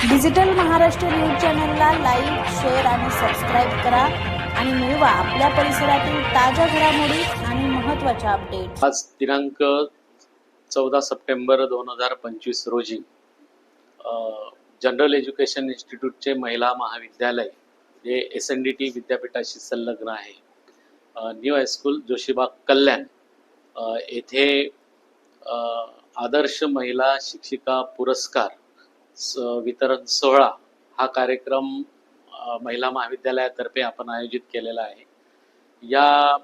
Digital Maharashtra news चॅनलला like share आणि subscribe करा. आणि मिळवा आपल्या परिसरातील ताज्या घडामोडी आणि महत्त्वाच्या अपडेट आज दिनांक चौदा सप्टेंबर दोन हजार पंचवीस रोजी जनरल एज्युकेशन इन्स्टिट्यूटचे महिला महाविद्यालय जे एस एन डी टी विद्यापीठाशी संलग्न आहे. न्यू हायस्कूल जोशीबाग कल्याण येथे आदर्श महिला शिक्षिका पुरस्कार वितरण सोहळा हा कार्यक्रम महिला महाविद्यालयातर्फे आपण आयोजित केलेला आहे. या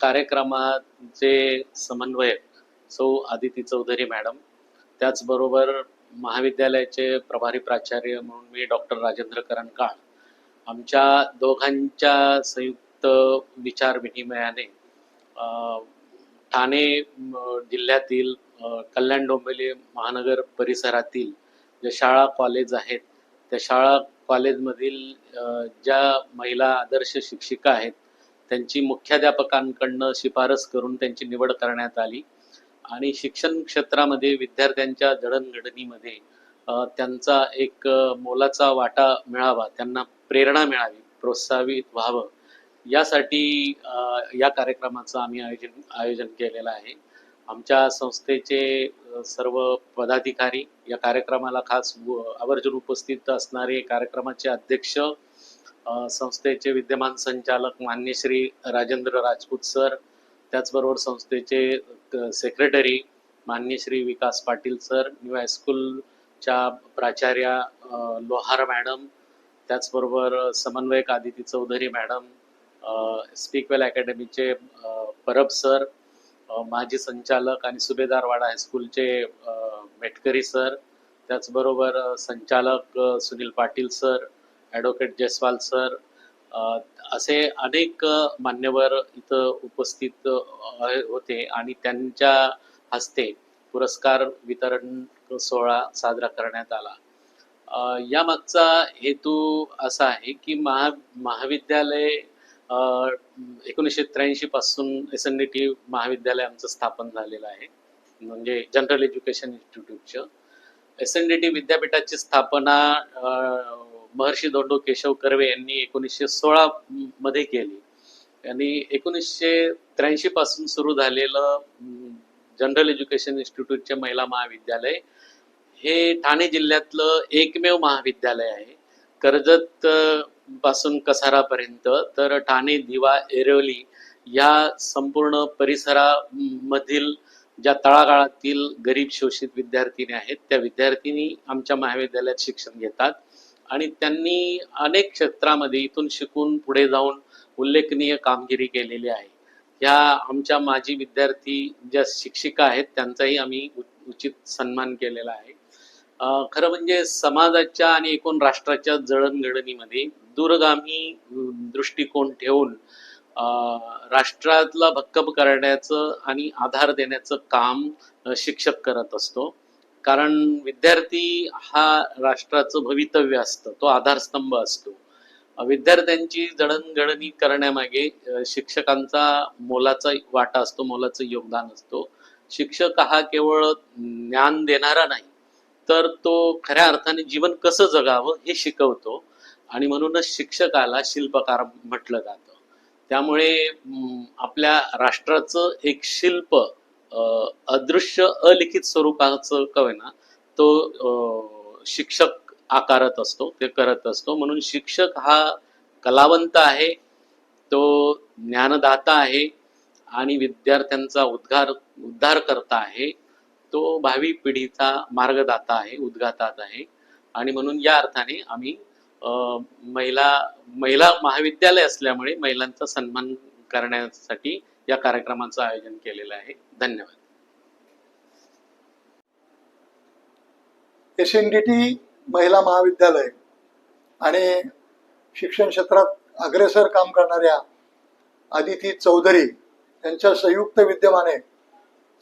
कार्यक्रमाचे समन्वयक सौ आदिती चौधरी मॅडम त्याचबरोबर महाविद्यालयाचे प्रभारी प्राचार्य म्हणून मी डॉक्टर राजेंद्र करणकाळ आमच्या दोघांच्या संयुक्त विचार विनिमयाने ठाणे जिल्ह्यातील कल्याण डोंबिवली महानगर परिसरातील ज्या शाळा कॉलेज आहेत त्या शाळा कॉलेजमधील ज्या महिला आदर्श शिक्षिका आहेत त्यांची मुख्याध्यापकांकडनं शिफारस करून त्यांची निवड करण्यात आली. आणि शिक्षण क्षेत्रामध्ये विद्यार्थ्यांच्या जडणघडणीमध्ये त्यांचा एक मोलाचा वाटा मिळावा त्यांना प्रेरणा मिळावी प्रोत्साहित व्हावं यासाठी या कार्यक्रमाचं आम्ही आयोजन आयोजन केलेलं आहे. आमच्या संस्थेचे सर्व पदाधिकारी या कार्यक्रमाला खास आवर्जून उपस्थित असणारे कार्यक्रमाचे अध्यक्ष संस्थेचे विद्यमान संचालक मान्य श्री राजेंद्र राजपूत सर त्याचबरोबर संस्थेचे सेक्रेटरी मान्य श्री विकास पाटील सर न्यू हायस्कूलच्या प्राचार्या लोहार मॅडम त्याचबरोबर समन्वयक आदिती चौधरी मॅडम स्पीकवेल अकॅडमीचे परब सर माजी संचालक आणि सुभेदारवाडा हायस्कूलचे मेटकरी सर त्याचबरोबर संचालक Sunil Patil sir advocate Jaiswal sir असे अनेक मान्यवर इथं उपस्थित होते आणि त्यांच्या हस्ते पुरस्कार वितरण सोहळा साजरा करण्यात आला. यामागचा हेतू असा आहे की महा महाविद्यालय एकोणीसशे त्र्याऐंशी पासून एस एन डी टी महाविद्यालय आमचं स्थापन झालेलं आहे. म्हणजे जनरल एज्युकेशन इन्स्टिट्यूटचं. एस एन डी टी विद्यापीठाची स्थापना महर्षी दोंडो केशव कर्वे यांनी एकोणीसशे सोळा मध्ये केली. आणि एकोणीसशे त्र्याऐंशी पासून सुरू झालेलं जनरल एज्युकेशन इन्स्टिट्यूटचे महिला महाविद्यालय हे ठाणे जिल्ह्यातलं एकमेव महाविद्यालय आहे. कर्जत पासून कसारापर्यंत तर ठाणे दिवा एरवली या संपूर्ण परिसरामधील ज्या तळागाळातील गरीब शोषित विद्यार्थिनी आहेत त्या विद्यार्थिनी आमच्या महाविद्यालयात शिक्षण घेतात. आणि त्यांनी अनेक क्षेत्रामध्ये इथून शिकून पुढे जाऊन उल्लेखनीय कामगिरी केलेली आहे. ह्या आमच्या माजी विद्यार्थी ज्या शिक्षिका आहेत त्यांचाही आम्ही उचित सन्मान केलेला आहे. खरं म्हणजे समाजाच्या आणि एकूण राष्ट्राच्या जडणघडणीमध्ये दूरगामी दृष्टिकोन ठेवून राष्ट्रातला भक्कम करण्याचं आणि आधार देण्याचं काम शिक्षक करत असतो. कारण विद्यार्थी हा राष्ट्राचं भवितव्य असतं तो आधारस्तंभ असतो. विद्यार्थ्यांची जडणघडणी करण्यामागे शिक्षकांचा मोलाचा वाटा असतो मोलाचं योगदान असतो. शिक्षक हा केवळ ज्ञान देणारा नाही तर तो खऱ्या अर्थाने जीवन कसं जगावं हे शिकवतो. आणि म्हणूनच शिक्षकाला शिल्पकार म्हटलं जातं. त्यामुळे आपल्या राष्ट्राचं एक शिल्प अदृश्य अलिखित स्वरूपाचं कवे ना तो शिक्षक आकारत असतो ते करत असतो. म्हणून शिक्षक हा कलावंत आहे तो ज्ञानदाता आहे आणि विद्यार्थ्यांचा उद्गार उद्धार करता आहे. तो भावी पिढीचा मार्गदाता आहे उद्घातात आहे. आणि म्हणून या अर्थाने आम्ही महिला महिला महाविद्यालय असल्यामुळे महिलांचा सन्मान करण्यासाठी या कार्यक्रमाचं आयोजन केलेलं आहे. धन्यवाद. एस एन डी टी महिला महाविद्यालय आणि शिक्षण क्षेत्रात अग्रेसर काम करणाऱ्या आदिती चौधरी यांच्या संयुक्त विद्यमाने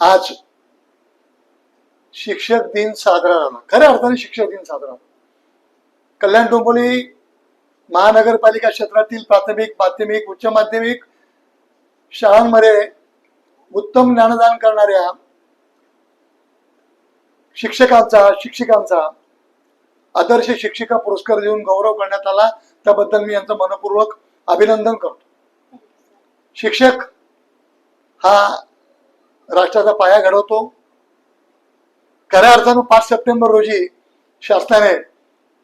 आज शिक्षक दिन साजरा झाला. खऱ्या अर्थाने शिक्षक दिन साजरा झाला. कल्याण डोंबिवली महानगरपालिका क्षेत्रातील प्राथमिक माध्यमिक उच्च माध्यमिक शाळांमध्ये उत्तम ज्ञानदान करणाऱ्या शिक्षकांचा शिक्षिकांचा आदर्श शिक्षिका पुरस्कार देऊन गौरव करण्यात आला. त्याबद्दल मी यांचं मनपूर्वक अभिनंदन करतो. शिक्षक हा राष्ट्राचा पाया घडवतो. खऱ्या अर्थानं पाच सप्टेंबर रोजी शासनाने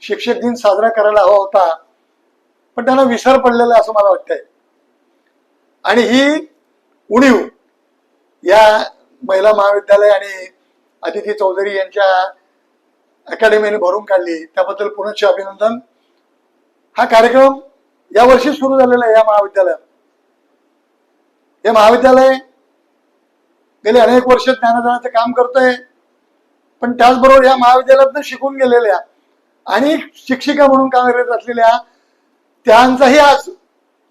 शिक्षक दिन साजरा करायला हवा होता. पण त्यांना विसर पडलेला आहे असं मला वाटतंय. आणि ही उणीव या महिला महाविद्यालय आणि अदिती चौधरी यांच्या अकॅडमीने भरून काढली. त्याबद्दल पुनश्च अभिनंदन. हा कार्यक्रम यावर्षी सुरू झालेला आहे या महाविद्यालयात. हे महाविद्यालय गेले अनेक वर्ष ज्ञानदानाचं काम करतंय. पण त्याचबरोबर या महाविद्यालयातनं शिकून गेलेल्या आणि शिक्षिका म्हणून कार्यरत असलेल्या त्यांचाही आज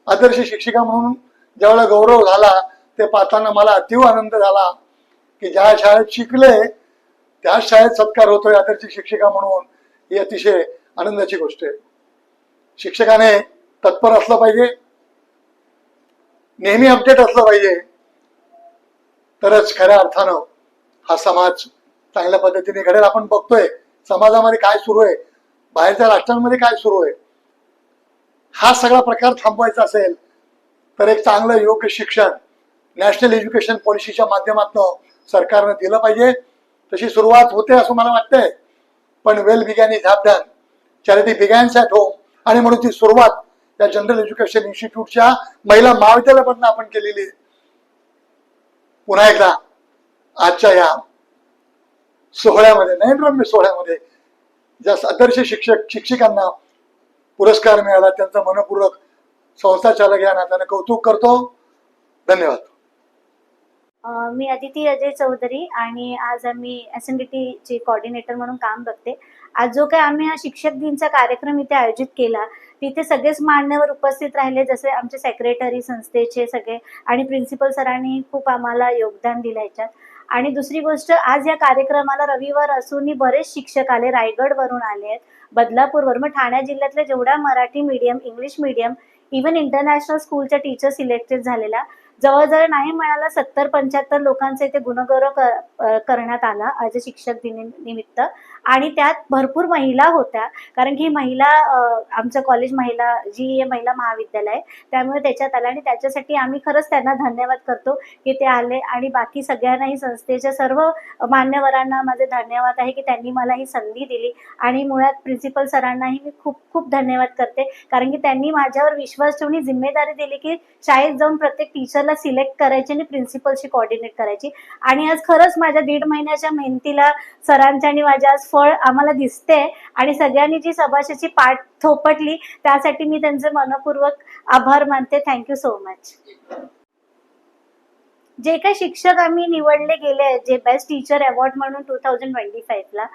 आदर्श शिक्षिका म्हणून ज्यावेळेला गौरव झाला ते पाहताना मला अतिव आनंद झाला की ज्या शाळेत शिकले त्या शाळेत सत्कार होतोय आदर्श शिक्षिका म्हणून. ही अतिशय आनंदाची गोष्ट आहे. शिक्षकाने तत्पर असलं पाहिजे. नेहमी अपडेट असलं पाहिजे. तरच खऱ्या अर्थानं हा समाज चांगल्या पद्धतीने घडेल. आपण बघतोय समाजामध्ये काय सुरू आहे बाहेरच्या राष्ट्रांमध्ये काय सुरू आहे? हा सगळा प्रकार थांबवायचा असेल तर एक चांगलं योग्य शिक्षण नॅशनल एज्युकेशन पॉलिसीच्या माध्यमातून सरकारनं दिलं पाहिजे. तशी सुरुवात होते असं मला वाटतंय. पण well begun is half done. Charity begins at home. आणि म्हणून ती सुरुवात या जनरल एज्युकेशन इन्स्टिट्यूटच्या महिला महाविद्यालयामधनं आपण केलेली पुन्हा एकदा आजच्या या सोहळ्यामध्ये नयनरम्य सोहळ्यामध्ये ज्या आदर्श शिक्षक शिक्षिकांना पुरस्कार मिळाला त्यांचं मनपूर्वक संस्था चालक या नात्याने कौतुक करतो. धन्यवाद. मी अदिती अजय चौधरी आणि आज आम्ही एस एन डी टीची कॉर्डिनेटर म्हणून काम बघते. आज जो काही आम्ही हा शिक्षक दिनचा कार्यक्रम इथे आयोजित केला तिथे सगळेच मान्यवर उपस्थित राहिले जसे आमचे सेक्रेटरी संस्थेचे सगळे आणि प्रिन्सिपल सरांनी खूप आम्हाला योगदान दिलं याच्यात. आणि दुसरी गोष्ट आज या कार्यक्रमाला रविवार असूनही बरेच शिक्षक आले रायगडवरून आले आहेत बदलापूरवरून मग ठाणे जिल्ह्यातल्या जेवढ्या Marathi medium English medium even international स्कूलच्या टीचर सिलेक्टेड झालेल्या जवळजवळ नाही म्हणाला सत्तर पंच्याहत्तर लोकांचा इथे गुणगौरव करण्यात आला आज शिक्षक दिनानिमित्त आणि त्यात भरपूर महिला होत्या कारण की महिला आमचं कॉलेज महिला जी आहे महिला महाविद्यालय आहे, त्यामुळे त्याच्यात आलं आणि त्याच्यासाठी आम्ही खरंच त्यांना धन्यवाद करतो की ते आले. आणि बाकी सगळ्यांनाही संस्थेच्या सर्व मान्यवरांना माझे धन्यवाद आहे की त्यांनी मला ही संधी दिली. आणि मुळात प्रिन्सिपल सरांनाही मी खूप खूप धन्यवाद करते. कारण की त्यांनी माझ्यावर विश्वास ठेवून जिम्मेदारी दिली की शाळेत जाऊन प्रत्येक टीचरला सिलेक्ट करायची आणि प्रिन्सिपलशी कॉर्डिनेट करायची. आणि आज खरंच माझ्या दीड महिन्याच्या मेहनतीला सरांच्या आणि माझ्या आज फळ आम्हाला दिसते आणि सगळ्यांनी जी सभाशाची पाठ थोपटली त्यासाठी मी त्यांचे मनपूर्वक आभार मानते. थँक्यू सो मच जे काही शिक्षक आम्ही निवडले गेले आहेत जे बेस्ट टीचर अवॉर्ड म्हणून टू थाउजंड ट्वेंटी फाईव्हला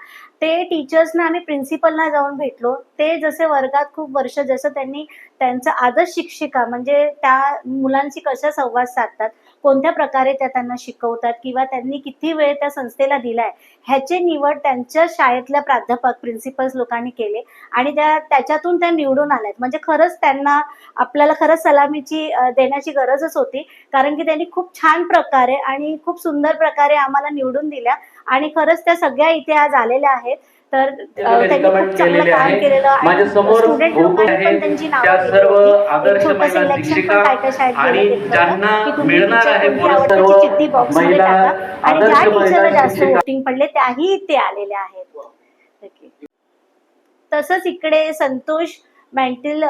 ते टीचर्सना आम्ही प्रिन्सिपलना जाऊन भेटलो. ते जसे वर्गात खूप वर्ष जसं त्यांनी त्यांचा आदर्श शिक्षिका म्हणजे त्या मुलांशी कशा संवाद साधतात कोणत्या प्रकारे त्या त्यांना शिकवतात किंवा त्यांनी किती वेळ त्या संस्थेला दिलाय ह्याचे निवड त्यांच्या शाळेतल्या प्राध्यापक प्रिन्सिपल्स लोकांनी केले आणि त्या त्याच्यातून त्या निवडून आल्यात. म्हणजे खरंच त्यांना आपल्याला खरंच सलामीची देण्याची गरजच होती. कारण की त्यांनी खूप छान प्रकारे आणि खूप सुंदर प्रकारे आम्हाला निवडून दिल्या आणि खरंच त्या सगळ्या इथे आज आलेल्या आहेत. तर अ, त्यांनी recommend खूप चांगलं केलेले काम आहे. केलेलं आणि लोकांनी. पण त्यांची नावं दिली छोटंसं पण काय काय शाळेत गेलं तुम्ही चिठ्ठी टाका ज्या टीचरला महिला जास्त वोटिंग पडले त्याही इथे आलेल्या आहेत. तसंच इकडे संतोष मेंटल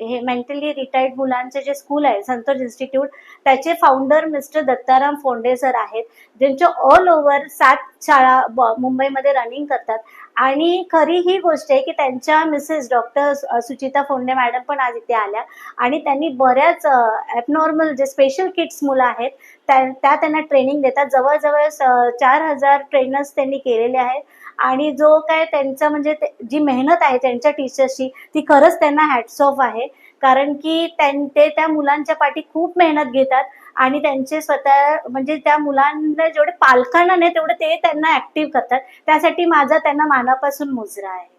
हे मेंटली रिटायर्ड मुलांचे जे स्कूल आहे संतोष इन्स्टिट्यूट त्याचे founder mister Dattaram Phonde sir आहेत. ज्यांच्या ऑल ओव्हर सात शाळा मुंबईमध्ये रनिंग करतात. आणि खरी ही गोष्ट आहे की त्यांच्या Mrs doctor Suchita Phonde madam पण आज इथे आल्या. आणि त्यांनी बऱ्याच ॲबनॉर्मल जे स्पेशल किड्स मुलं आहेत त्या त्या त्यांना ट्रेनिंग देतात. जवळजवळ स- चार हजार ट्रेनर्स त्यांनी केलेले आहेत. आणि जो काय त्यांचा म्हणजे ते- जी मेहनत आहे त्यांच्या टीचर्सची ती खरंच त्यांना हॅट्स ऑफ आहे. कारण की त्यां ते त्या मुलांच्या पाठी खूप मेहनत घेतात. आणि त्यांचे स्वतः म्हणजे त्या मुलांना जेवढे पालकांना नाही तेवढे ते त्यांना ऍक्टिव्ह करतात. त्यासाठी माझा त्यांना मानापासून मुजरा आहे.